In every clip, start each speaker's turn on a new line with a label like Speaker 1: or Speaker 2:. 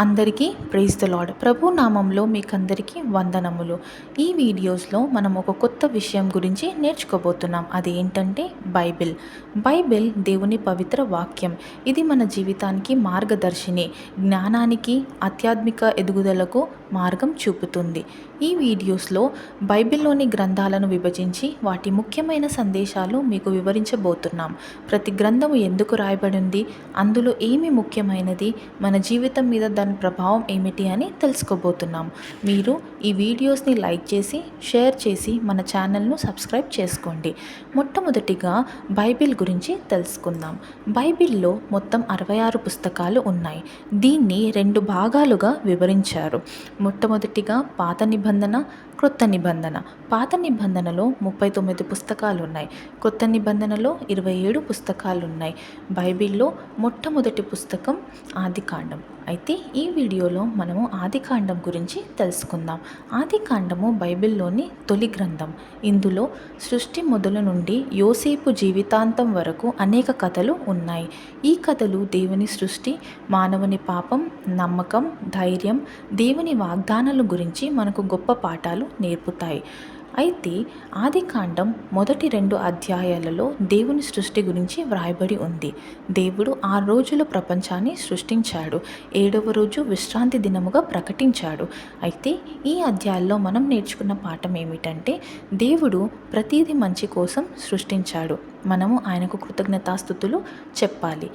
Speaker 1: అందరికీ praise the lord ప్రభు నామంలో మీకందరికీ వందనములు. ఈ వీడియోస్లో మనం ఒక కొత్త విషయం గురించి నేర్చుకోబోతున్నాం. అది ఏంటంటే బైబిల్. బైబిల్ దేవుని పవిత్ర వాక్యం. ఇది మన జీవితానికి మార్గదర్శిని. జ్ఞానానికి ఆధ్యాత్మిక ఎదుగుదలకు మార్గం చూపుతుంది. ఈ వీడియోస్లో బైబిల్లోని గ్రంథాలను విభజించి వాటి ముఖ్యమైన సందేశాలు మీకు వివరించబోతున్నాం. ప్రతి గ్రంథము ఎందుకు రాయబడింది? అందులో ఏమి ముఖ్యమైనది? మన జీవితం మీద దాని ప్రభావం ఏమిటి అని తెలుసుకోబోతున్నాం. మీరు ఈ వీడియోస్ని లైక్ చేసి షేర్ చేసి మన ఛానల్ను సబ్స్క్రైబ్ చేసుకోండి. మొట్టమొదటిగా బైబిల్ గురించి తెలుసుకుందాం. బైబిల్లో మొత్తం అరవై ఆరు పుస్తకాలు ఉన్నాయి. దీన్ని రెండు భాగాలుగా వివరించారు. మొట్టమొదటిగా పాత నిబంధన నిబంధన క్రొత్త నిబంధన. పాత నిబంధనలో ముప్పై తొమ్మిది పుస్తకాలు ఉన్నాయి క్రొత్త నిబంధనలో ఇరవై ఏడు పుస్తకాలు ఉన్నాయి బైబిల్లో మొట్టమొదటి పుస్తకం ఆదికాండం అయితే ఈ వీడియోలో మనము ఆదికాండం గురించి తెలుసుకుందాం. ఆదికాండము బైబిల్లోని తొలి గ్రంథం. ఇందులో సృష్టి మొదలు నుండి యోసేపు జీవితాంతం వరకు అనేక కథలు ఉన్నాయి. ఈ కథలు దేవుని సృష్టి మానవుని పాపం నమ్మకం ధైర్యం దేవుని వాగ్దానాల గురించి మనకు గొప్ప పాఠాలు నేర్పుతాయి. అయితే ఆదికాండం మొదటి రెండు అధ్యాయాలలో దేవుని సృష్టి గురించి వ్రాయబడి ఉంది. దేవుడు ఆ రోజుల ప్రపంచాన్ని సృష్టించాడు. ఏడవ రోజు విశ్రాంతి దినముగా ప్రకటించాడు. అయితే ఈ అధ్యాయంలో మనం నేర్చుకున్న పాఠం ఏమిటంటే దేవుడు ప్రతిదీ మంచి కోసం సృష్టించాడు. మనము ఆయనకు కృతజ్ఞతాస్థుతులు చెప్పాలి.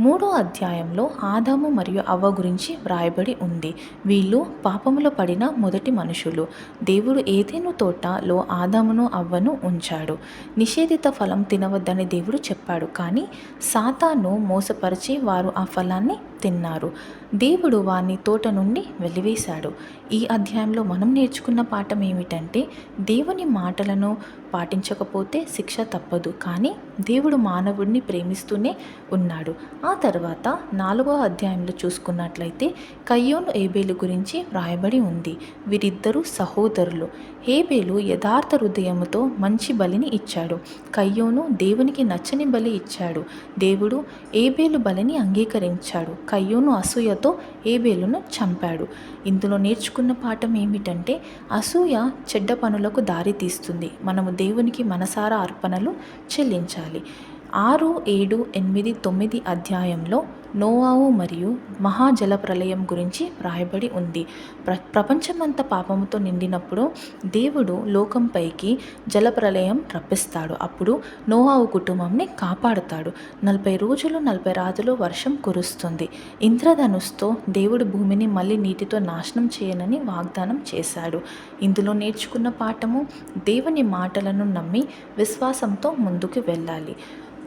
Speaker 1: మూడో అధ్యాయంలో ఆదాము మరియు అవ్వ గురించి వ్రాయబడి ఉంది. వీళ్ళు పాపములో పడిన మొదటి మనుషులు. దేవుడు ఏదేను తోటలో ఆదామును అవ్వను ఉంచాడు. నిషేధిత ఫలం తినవద్దని దేవుడు చెప్పాడు. కానీ సాతాను మోసపరిచి వారు ఆ ఫలాన్ని తిన్నారు. దేవుడు వారిని తోట నుండి వెలివేశాడు. ఈ అధ్యాయంలో మనం నేర్చుకున్న పాఠం ఏమిటంటే దేవుని మాటలను పాటించకపోతే శిక్ష తప్పదు. కానీ దేవుడు మానవుడిని ప్రేమిస్తూనే ఉన్నాడు. ఆ తర్వాత నాలుగో అధ్యాయంలో చూసుకున్నట్లయితే కయ్యోను ఏబేలు గురించి వ్రాయబడి ఉంది. వీరిద్దరూ సహోదరులు. హేబేలు యథార్థ హృదయముతో మంచి బలిని ఇచ్చాడు. కయ్యోను దేవునికి నచ్చని బలి ఇచ్చాడు. దేవుడు ఏబేలు బలిని అంగీకరించాడు. కయ్యోను అసూయతో ఏబేలును చంపాడు. ఇందులో నేర్చుకున్న పాఠం ఏమిటంటే అసూయ చెడ్డ పనులకు దారి తీస్తుంది. మనము దేవునికి మనసారా అర్పణలు చెల్లించాలి. ఆరు ఏడు ఎనిమిది తొమ్మిది అధ్యాయంలో నోవావు మరియు మహాజల ప్రళయం గురించి వ్రాయబడి ఉంది. ప్ర ప్రపంచమంతా పాపముతో నిండినప్పుడు దేవుడు లోకంపైకి జల ప్రళయం రప్పిస్తాడు. అప్పుడు నోవావు కుటుంబంని కాపాడుతాడు. నలభై రోజులు నలభై రాతులు వర్షం కురుస్తుంది. ఇంద్రధనుస్తో దేవుడు భూమిని మళ్ళీ నీటితో నాశనం చేయనని వాగ్దానం చేశాడు. ఇందులో నేర్చుకున్న పాఠము దేవుని మాటలను నమ్మి విశ్వాసంతో ముందుకు వెళ్ళాలి.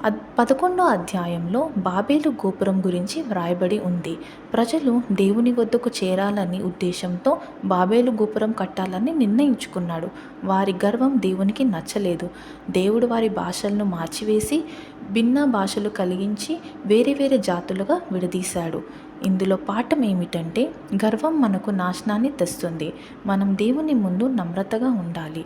Speaker 1: పదకొండో అధ్యాయంలో బాబేలు గోపురం గురించి వ్రాయబడి ఉంది. ప్రజలు దేవుని వద్దకు చేరాలని ఉద్దేశంతో బాబేలు గోపురం కట్టాలని నిర్ణయించుకున్నాడు. వారి గర్వం దేవునికి నచ్చలేదు. దేవుడు వారి భాషలను మార్చివేసి భిన్న భాషలు కలిగించి వేరే వేరే జాతులుగా విడదీశాడు. ఇందులో పాఠం ఏమిటంటే గర్వం మనకు నాశనాన్ని తెస్తుంది. మనం దేవుని ముందు నమ్రతగా ఉండాలి.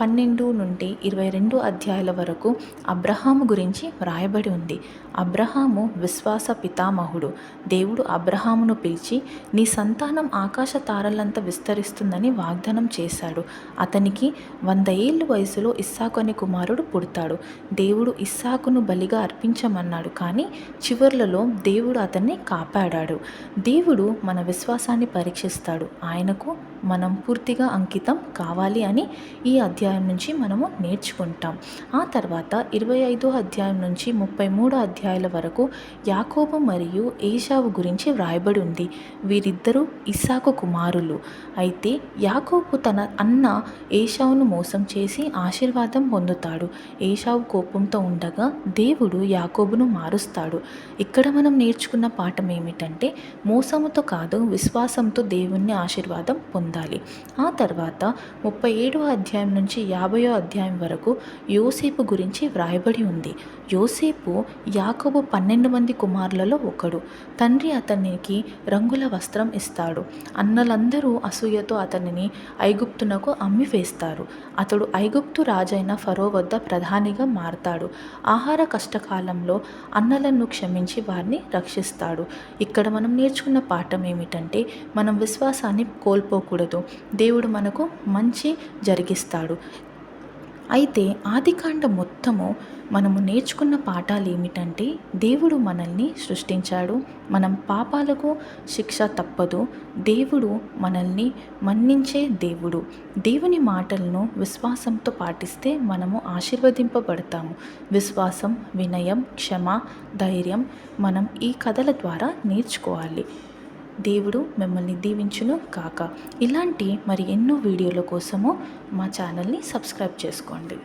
Speaker 1: పన్నెండు నుండి ఇరవై రెండు అధ్యాయాల వరకు అబ్రహాము గురించి వ్రాయబడి ఉంది. అబ్రహాము విశ్వాస పితామహుడు. దేవుడు అబ్రహామును పిలిచి నీ సంతానం ఆకాశ తారలంతా విస్తరిస్తుందని వాగ్దానం చేశాడు. అతనికి వంద ఏళ్ళు వయసులో ఇస్సాకు అనే కుమారుడు పుడతాడు. దేవుడు ఇస్సాకును బలిగా అర్పించమన్నాడు. కానీ చివర్లలో దేవుడు అతన్ని కాపాడాడు. దేవుడు మన విశ్వాసాన్ని పరీక్షిస్తాడు. ఆయనకు మనం పూర్తిగా అంకితం కావాలి అని ఈ అధ్యాయం నుంచి మనము నేర్చుకుంటాం. ఆ తర్వాత ఇరవై ఐదో అధ్యాయం నుంచి ముప్పై మూడో అధ్యాయుల వరకు యాకోబు మరియు ఏషావు గురించి వ్రాయబడి ఉంది. వీరిద్దరూ ఇస్సాకు కుమారులు. అయితే యాకోబు తన అన్న ఏషావును మోసం చేసి ఆశీర్వాదం పొందుతాడు. ఏషావు కోపంతో ఉండగా దేవుడు యాకోబును మారుస్తాడు. ఇక్కడ మనం నేర్చుకున్న పాఠం ఏమిటంటే మోసముతో కాదు విశ్వాసంతో దేవుణ్ణి ఆశీర్వాదం పొందాలి. ఆ తర్వాత ముప్పై ఏడవ అధ్యాయం నుంచి యాభయో అధ్యాయం వరకు యోసేపు గురించి వ్రాయబడి ఉంది. యోసేపు యాకోబు పన్నెండు మంది కుమారులలో ఒకడు. తండ్రి అతనికి రంగుల వస్త్రం ఇస్తాడు. అన్నలందరూ అసూయతో అతనిని ఐగుప్తునకు అమ్మి వేస్తారు అతడు ఐగుప్తు రాజైన ఫరో వద్ద ప్రధానిగా మారతాడు. ఆహార కష్టకాలంలో అన్నలను క్షమించి వారిని రక్షిస్తాడు. ఇక్కడ మనం నేర్చుకున్న పాఠం ఏమిటంటే మనం విశ్వాసాన్ని కోల్పోకూడదు. దేవుడు మనకు మంచి జరిగిస్తాడు. అయితే ఆదికాండ మొత్తము మనము నేర్చుకున్న పాఠాలు ఏమిటంటే దేవుడు మనల్ని సృష్టించాడు. మనం పాపాలకు శిక్ష తప్పదు. దేవుడు మనల్ని మన్నించే దేవుడు. దేవుని మాటలను విశ్వాసంతో పాటిస్తే మనము ఆశీర్వదింపబడతాము. విశ్వాసం వినయం క్షమ ధైర్యం మనం ఈ కథల ద్వారా నేర్చుకోవాలి. దేవుడు మిమ్మల్ని దీవించును కాక ఇలాంటి మరి ఎన్నో వీడియోల కోసము మా ఛానల్ని సబ్స్క్రైబ్ చేసుకోండి.